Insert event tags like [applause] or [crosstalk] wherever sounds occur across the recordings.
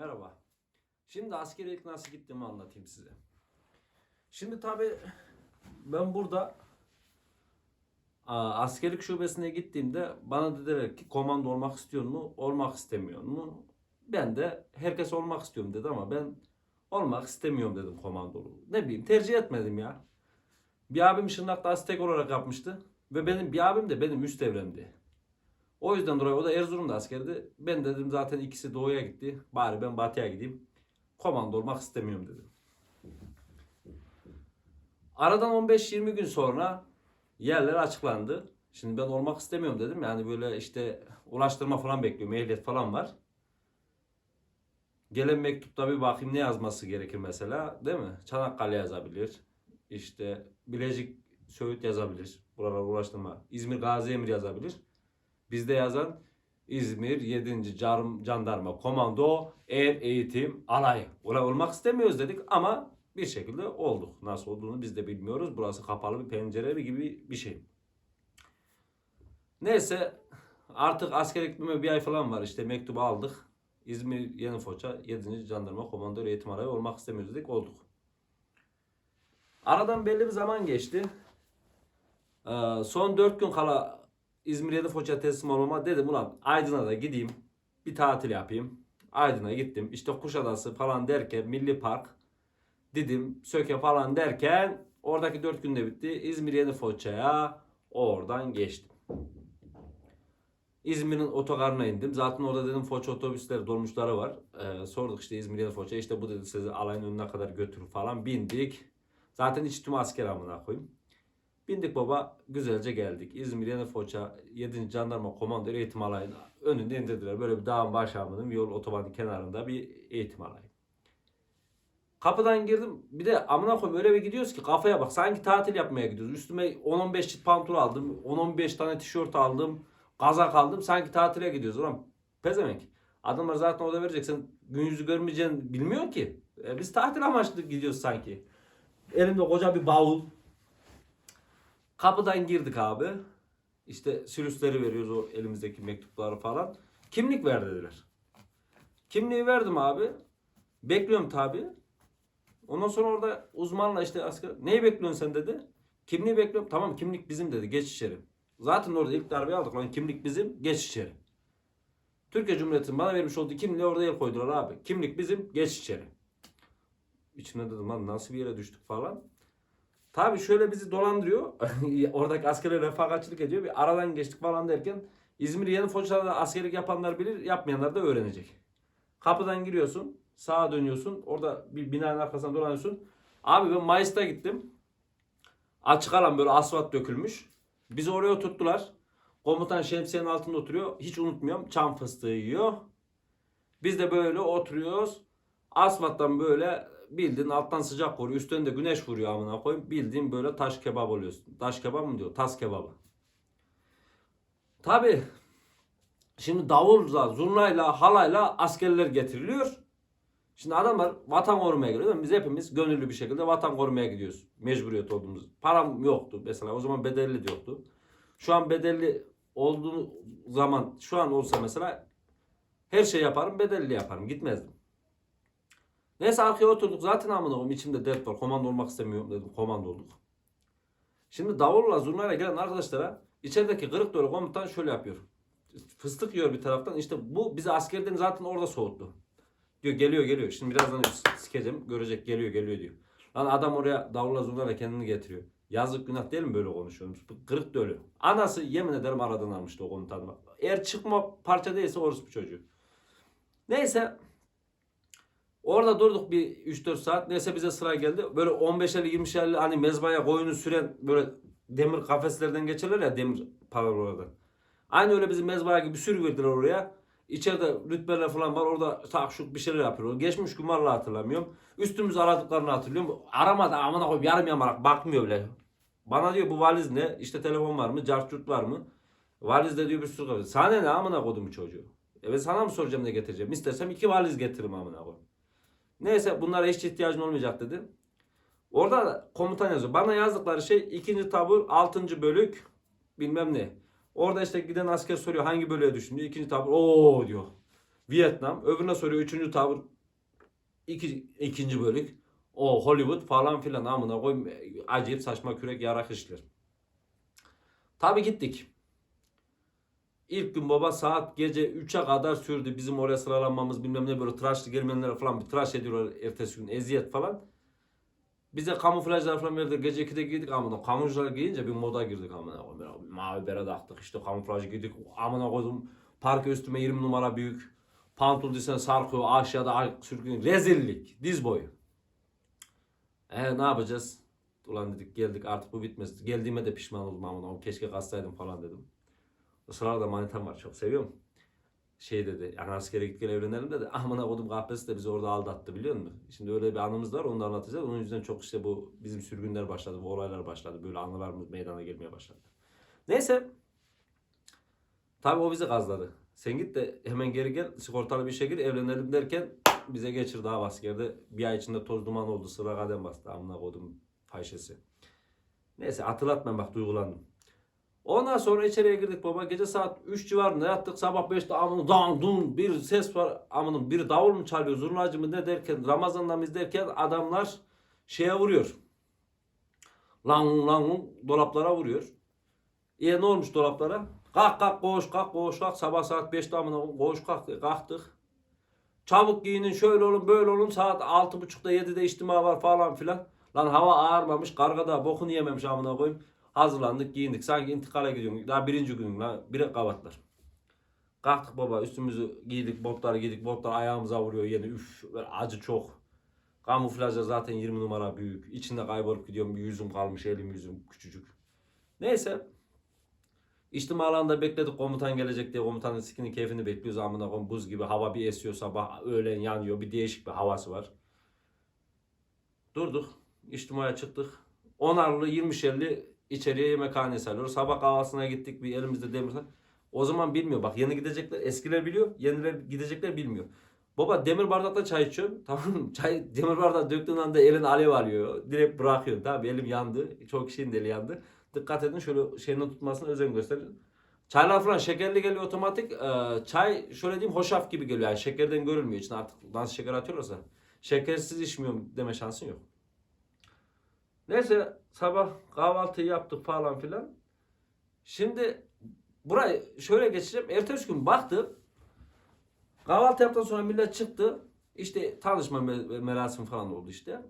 Merhaba. Şimdi askere ilk nasıl gittiğimi anlatayım size. Şimdi tabi ben burada askerlik şubesine gittiğimde bana dediler ki komando olmak istiyor mu, olmak istemiyor mu? Ben de herkes olmak istiyorum dedi ama ben olmak istemiyorum dedim komandolu. Ne bileyim tercih etmedim ya. Bir abim Şırnak'ta Aztek olarak yapmıştı. Ve benim bir abim de benim üst evremdi. O yüzden dolayı o da Erzurum'da askerdi. Ben dedim zaten ikisi doğuya gitti. Bari ben batıya gideyim. Komando olmak istemiyorum dedim. Aradan 15-20 gün sonra yerler açıklandı. Şimdi ben olmak istemiyorum dedim. Yani böyle işte ulaştırma falan bekliyorum. Ehliyet falan var. Gelen mektupta bir bakayım ne yazması gerekir mesela. Değil mi? Çanakkale yazabilir. İşte Bilecik Söğüt yazabilir. Buralara ulaştırma. İzmir Gazi Emir yazabilir. Bizde yazan İzmir 7. Car- Jandarma Komando Er Eğitim Alayı. Oraya olmak istemiyoruz dedik ama bir şekilde olduk. Nasıl olduğunu biz de bilmiyoruz. Burası kapalı bir pencere gibi bir şey. Neyse artık asker gitmeme bir ay falan var işte mektubu aldık. İzmir Yeni Foça 7. Jandarma Komando Eğitim Alayı olmak istemiyoruz dedik olduk. Aradan belli bir zaman geçti. Ee, son 4 gün kala İzmir Yedi Foça teslim olmama dedim ulan Aydın'a da gideyim bir tatil yapayım. Aydın'a gittim işte Kuşadası falan derken Milli Park Didim Söke falan derken oradaki 4 günde bitti. İzmir Yedi Foça'ya oradan geçtim. İzmir'in otogarına indim. Zaten orada dedim Foça otobüsleri dolmuşları var. Ee, sorduk işte İzmir Yedi Foça. İşte bu dedi sizi alayın önüne kadar götürür falan. Bindik. Zaten hiç tüm asker amına koyayım. Bindik baba güzelce geldik. İzmir Yeni Foça 7. Jandarma Komando Eğitim Alayı'na önünde indirdiler. Böyle bir dağın başağının yol otobanın kenarında bir eğitim alayı. Kapıdan girdim. Bir de amına koyayım öyle bir gidiyoruz ki kafaya bak. Sanki tatil yapmaya gidiyoruz. Üstüme 10-15 çift pantolon aldım. 10-15 tane tişört aldım. Kazak aldım. Sanki tatile gidiyoruz. Ulan pezevenk. Adamlar zaten orada verecek. Sen gün yüzü görmeyeceğini bilmiyor ki. E, biz tatil amaçlı gidiyoruz sanki. Elimde koca bir bavul. Kapıdan girdik abi. İşte sülüsleri veriyoruz o elimizdeki mektupları falan. Kimlik ver dediler. Kimliği verdim abi. Bekliyorum tabi. Ondan sonra orada uzmanla işte asker neyi bekliyorsun sen dedi. Kimliği bekliyorum. Tamam kimlik bizim dedi. Geç içeri. Zaten orada ilk darbeyi aldık. Lan kimlik bizim. Geç içeri. Türkiye Cumhuriyeti'nin bana vermiş olduğu kimliği orada el koydular abi. Kimlik bizim. Geç içeri. İçimde dedim lan nasıl bir yere düştük falan. Tabii şöyle bizi dolandırıyor. [laughs] Oradaki askerler refakatçilik ediyor. Bir aradan geçtik falan derken İzmir Yeni Foça'da askerlik yapanlar bilir, yapmayanlar da öğrenecek. Kapıdan giriyorsun, sağa dönüyorsun. Orada bir binanın arkasından dolanıyorsun. Abi ben Mayıs'ta gittim. Açık alan böyle asfalt dökülmüş. Bizi oraya oturttular. Komutan şemsiyenin altında oturuyor. Hiç unutmuyorum. Çam fıstığı yiyor. Biz de böyle oturuyoruz. Asfalttan böyle bildiğin alttan sıcak vuruyor. Üstten de güneş vuruyor amına koyayım. Bildiğin böyle taş kebap oluyorsun. Taş kebap mı diyor? Tas kebabı. Tabi şimdi davulla, zurnayla, halayla askerler getiriliyor. Şimdi adamlar vatan korumaya geliyor. Biz hepimiz gönüllü bir şekilde vatan korumaya gidiyoruz. Mecburiyet olduğumuz. Param yoktu mesela. O zaman bedelli de yoktu. Şu an bedelli olduğu zaman şu an olsa mesela her şey yaparım bedelli yaparım. Gitmezdim. Neyse arkaya oturduk. Zaten amına koyayım içimde dert var. Komando olmak istemiyorum dedim. Komando olduk. Şimdi davulla zurnayla gelen arkadaşlara içerideki kırık dolu komutan şöyle yapıyor. Fıstık yiyor bir taraftan. İşte bu bizi askerden zaten orada soğuttu. Diyor geliyor geliyor. Şimdi birazdan sikeceğim. Görecek geliyor geliyor diyor. Lan adam oraya davulla zurnayla kendini getiriyor. Yazık günah değil mi böyle konuşuyoruz? Bu Kırık da ölü. Anası yemin ederim aradan almıştı o komutanı. Eğer çıkma parça değilse bir çocuğu. Neyse Orada durduk bir 3-4 saat. Neyse bize sıra geldi. Böyle 15'erli 20'şerli hani mezbaya koyunu süren böyle demir kafeslerden geçerler ya demir paralar orada. Aynı öyle bizim mezbaya gibi sürüverdiler oraya. İçeride rütbeler falan var. Orada tak şuk bir şeyler yapıyor. Geçmiş gün vallahi hatırlamıyorum. Üstümüzü aradıklarını hatırlıyorum. Aramadı amına koyup yarım yamarak bakmıyor bile. Bana diyor bu valiz ne? İşte telefon var mı? Carçurt var mı? Valizde diyor bir sürü valiz. Sana ne amına koydum çocuğu? Evet sana mı soracağım ne getireceğim? İstersem iki valiz getiririm amına koyayım. Neyse bunlara hiç ihtiyacın olmayacak dedi. Orada da komutan yazıyor. Bana yazdıkları şey ikinci tabur altıncı bölük bilmem ne. Orada işte giden asker soruyor hangi bölüğe düştün diyor. İkinci tabur ooo diyor. Vietnam. Öbürüne soruyor üçüncü tavır iki, ikinci bölük. O Hollywood falan filan amına koyayım. Acayip saçma kürek yarak işler. Tabi gittik. İlk gün baba saat gece 3'e kadar sürdü. Bizim oraya sıralanmamız bilmem ne böyle tıraşlı gelmeyenlere falan bir tıraş ediyorlar ertesi gün eziyet falan. Bize kamuflajlar falan verdi. Gece 2'de giydik amına. Kamuflajlar giyince bir moda girdik amına. Mavi bere taktık işte kamuflaj giydik. Amına koydum. Parka üstüme 20 numara büyük. Pantol desen sarkıyor aşağıda sürgün. Rezillik. Diz boyu. E ne yapacağız? Ulan dedik geldik artık bu bitmez. Geldiğime de pişman oldum amına. Keşke kalsaydım falan dedim. O sırada manitam var çok seviyorum. Şey dedi yani askere git gel evlenelim dedi. Amına kodum kahpesi de bizi orada aldattı biliyor musun? Şimdi öyle bir anımız var onu da anlatacağız. Onun yüzden çok işte bu bizim sürgünler başladı. Bu olaylar başladı. Böyle anılar meydana gelmeye başladı. Neyse. Tabii o bizi gazladı. Sen git de hemen geri gel sigortalı bir gir evlenelim derken bize geçirdi abi askerde. Bir ay içinde toz duman oldu sıra kadem bastı. Amına kodum fayşesi. Neyse hatırlatma bak duygulandım. Ondan sonra içeriye girdik baba. Gece saat 3 civarında yattık. Sabah 5'te amın dan dun bir ses var. Amının biri davul mu çalıyor, zurnacı mı ne derken Ramazan'dan biz derken adamlar şeye vuruyor. Lan lan dolaplara vuruyor. E ne olmuş dolaplara? Kalk kalk koş kalk koş kalk. Sabah saat 5'te amına koş kalk kalktık. Çabuk giyinin şöyle olun böyle olun saat 6.30'da 7'de içtima var falan filan. Lan hava ağarmamış karga da bokunu yememiş amına koyayım. Hazırlandık giyindik sanki intikale gidiyorum. Daha birinci gün lan bir kavatlar. Kalktık baba üstümüzü giydik botları giydik botlar ayağımıza vuruyor yine üf acı çok. Kamuflajda zaten 20 numara büyük. İçinde kaybolup gidiyorum bir yüzüm kalmış elim yüzüm küçücük. Neyse. İçtima alanda bekledik komutan gelecek diye komutanın sikinin keyfini bekliyoruz amına koyayım buz gibi hava bir esiyor sabah öğlen yanıyor bir değişik bir havası var. Durduk içtimaya çıktık. Onarlı 20'şerli içeriye yemekhanesi alıyoruz. Sabah kahvaltısına gittik bir elimizde demir. O zaman bilmiyor bak yeni gidecekler eskiler biliyor yeniler gidecekler bilmiyor. Baba demir bardakta çay içiyorsun. [laughs] Tamam? Çay demir bardağa döktüğün anda elin alev alıyor. Direkt bırakıyorsun. Tamam elim yandı. Çok kişinin eli yandı. Dikkat edin şöyle şeyini tutmasına özen gösterin. Çaylar falan şekerli geliyor otomatik. Ee, çay şöyle diyeyim hoşaf gibi geliyor. Yani şekerden görülmüyor. İçine artık nasıl şeker atıyorlarsa. Şekersiz içmiyorum deme şansın yok. Neyse sabah kahvaltıyı yaptık falan filan. Şimdi burayı şöyle geçeceğim. Ertesi gün baktım. Kahvaltı yaptıktan sonra millet çıktı. İşte tanışma me- merasimi falan oldu işte.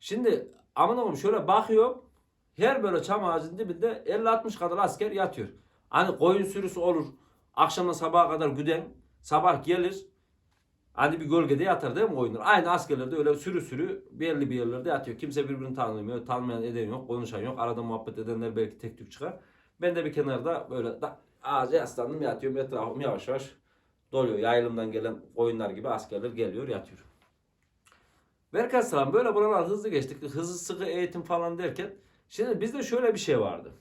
Şimdi aman oğlum şöyle bakıyor. Her böyle çam ağacının dibinde 50-60 kadar asker yatıyor. Hani koyun sürüsü olur. Akşamdan sabaha kadar güden. Sabah gelir. Hani bir gölgede yatar değil mi koyunlar? Aynı askerler de öyle sürü sürü belli bir yerlerde yatıyor. Kimse birbirini tanımıyor. Tanımayan eden yok. Konuşan yok. Arada muhabbet edenler belki tek tük çıkar. Ben de bir kenarda böyle da, ağaca yaslandım yatıyorum. Etrafım yavaş yavaş doluyor. Yayılımdan gelen koyunlar gibi askerler geliyor yatıyor. Berkat selam böyle buralar hızlı geçtik. Hızlı sıkı eğitim falan derken. Şimdi bizde şöyle bir şey vardı.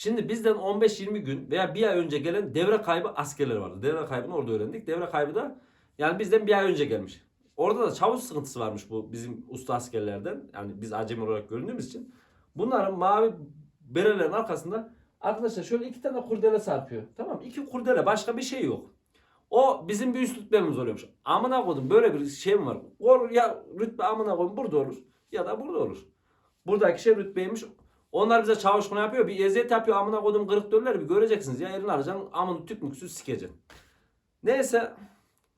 Şimdi bizden 15-20 gün veya bir ay önce gelen devre kaybı askerler vardı. Devre kaybını orada öğrendik. Devre kaybı da yani bizden bir ay önce gelmiş. Orada da çavuş sıkıntısı varmış bu bizim usta askerlerden. Yani biz acemi olarak göründüğümüz için. Bunların mavi berelerin arkasında arkadaşlar şöyle iki tane kurdele sarpıyor. Tamam mı? İki kurdele başka bir şey yok. O bizim bir üst rütbemiz oluyormuş. Amına koydum böyle bir şey mi var? O ya rütbe amına koydum burada olur ya da burada olur. Buradaki şey rütbeymiş. Onlar bize çavuşkunu yapıyor. Bir eziyet yapıyor. Amına kodum kırık dölleri bir göreceksiniz ya. Elini alacaksın. Amını tük müksüz sikeceksin. Neyse.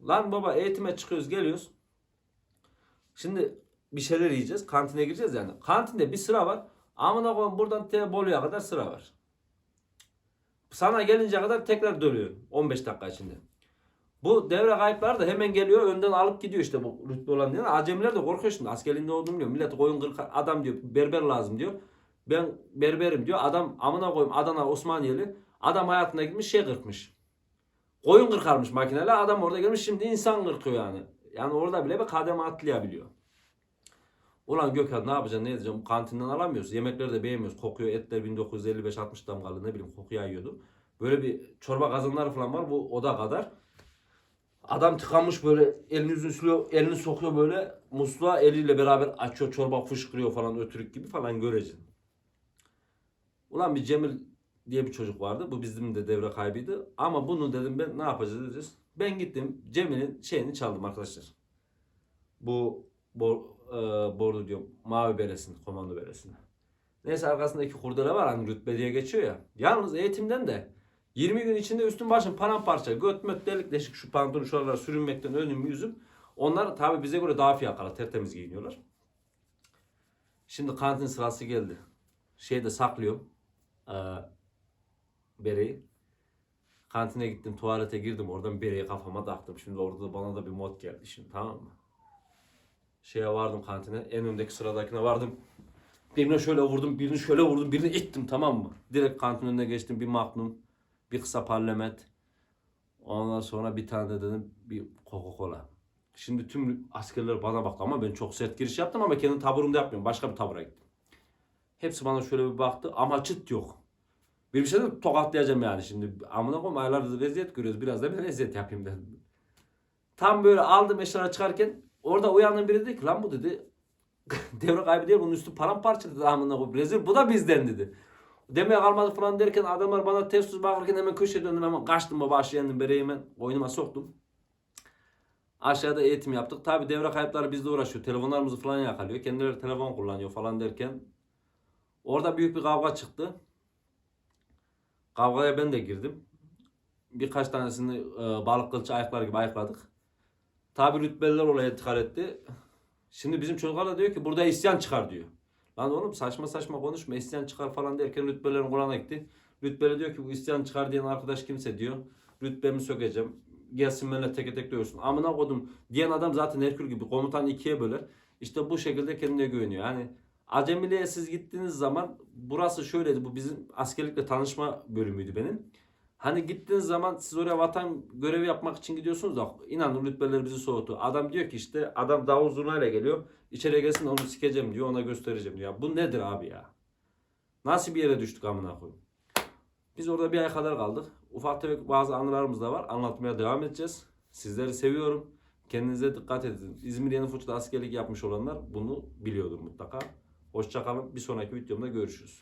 Lan baba eğitime çıkıyoruz geliyoruz. Şimdi bir şeyler yiyeceğiz. Kantine gireceğiz yani. Kantinde bir sıra var. Amına koyayım buradan te Bolu'ya kadar sıra var. Sana gelince kadar tekrar dönüyor. 15 dakika içinde. Bu devre kayıpları da hemen geliyor önden alıp gidiyor işte bu rütbe olan diyor. Acemiler de korkuyor şimdi askerliğinde olduğunu biliyor. Millet koyun kırk adam diyor berber lazım diyor. Ben berberim diyor. Adam amına koyayım Adana Osmaniyeli. Adam hayatında gitmiş şey kırpmış. Koyun kırkarmış makineyle. Adam orada gelmiş şimdi insan kırkıyor yani. Yani orada bile bir kademe atlayabiliyor. Ulan Gökhan ne yapacaksın ne edeceğim kantinden alamıyoruz. Yemekleri de beğenmiyoruz. Kokuyor etler 1955-60 damgalı ne bileyim koku yayıyordu. Böyle bir çorba kazanları falan var bu oda kadar. Adam tıkanmış böyle elini yüzünü sürüyor, elini sokuyor böyle musluğa eliyle beraber açıyor çorba fışkırıyor falan ötürük gibi falan göreceksin. Ulan bir Cemil diye bir çocuk vardı. Bu bizim de devre kaybıydı. Ama bunu dedim ben ne yapacağız diyeceğiz. Ben gittim Cemil'in şeyini çaldım arkadaşlar. Bu bor, e, bordo diyorum mavi beresini, komando beresini. Neyse arkasındaki kurdele var hani rütbe diye geçiyor ya. Yalnız eğitimden de 20 gün içinde üstüm başım paramparça, göt möt delik deşik şu pantolon şuralara sürünmekten önüm yüzüm. Onlar tabi bize göre daha fiyakalı, tertemiz giyiniyorlar. Şimdi kantin sırası geldi. Şeyde saklıyorum. Ee, bereyi. Kantine gittim, tuvalete girdim. Oradan bereyi kafama taktım. Şimdi orada da bana da bir mod geldi şimdi tamam mı? Şeye vardım kantine. En öndeki sıradakine vardım. Birine şöyle vurdum, birini şöyle vurdum, birini ittim tamam mı? Direkt kantin önüne geçtim. Bir magnum, bir kısa parlament. Ondan sonra bir tane de dedim bir Coca-Cola. Şimdi tüm askerler bana baktı ama ben çok sert giriş yaptım ama kendi taburumda yapmıyorum. Başka bir tabura gittim. Hepsi bana şöyle bir baktı ama çıt yok. Bir şey de tokatlayacağım yani şimdi. Amına koyayım aylardır eziyet görüyoruz. Biraz da ben eziyet yapayım dedim. Tam böyle aldım eşyaları çıkarken orada uyandım biri dedi ki lan bu dedi [laughs] devre kaybı değil bunun üstü paramparça dedi amına koyayım. Rezil bu da bizden dedi. Demeye kalmadı falan derken adamlar bana ters yüz bakarken hemen köşeye döndüm hemen kaçtım baba aşağı indim bereyi hemen oyunuma soktum. Aşağıda eğitim yaptık. Tabi devre kayıpları bizle uğraşıyor. Telefonlarımızı falan yakalıyor. Kendileri telefon kullanıyor falan derken orada büyük bir kavga çıktı. Kavgaya ben de girdim. Birkaç tanesini e, balık kılçı ayaklar gibi ayıkladık. Tabi rütbeliler olaya dikkat etti. Şimdi bizim çocuklar da diyor ki burada isyan çıkar diyor. Lan oğlum saçma saçma konuşma isyan çıkar falan derken rütbelerin kulağına gitti. Rütbeli diyor ki bu isyan çıkar diyen arkadaş kimse diyor. Rütbemi sökeceğim. Gelsin benimle teke tek dövsün. Amına kodum diyen adam zaten Herkül gibi komutan ikiye böler. İşte bu şekilde kendine güveniyor. Yani Acemiliğe siz gittiğiniz zaman burası şöyleydi. Bu bizim askerlikle tanışma bölümüydü benim. Hani gittiğiniz zaman siz oraya vatan görevi yapmak için gidiyorsunuz da inanın rütbeler bizi soğuttu. Adam diyor ki işte adam davul zurnayla geliyor. İçeriye gelsin onu sikeceğim diyor ona göstereceğim diyor. Bu nedir abi ya? Nasıl bir yere düştük amına koyayım? Biz orada bir ay kadar kaldık. Ufak tefek bazı anılarımız da var. Anlatmaya devam edeceğiz. Sizleri seviyorum. Kendinize dikkat edin. İzmir Yeni Foça'da askerlik yapmış olanlar bunu biliyordur mutlaka. Hoşçakalın. Bir sonraki videomda görüşürüz.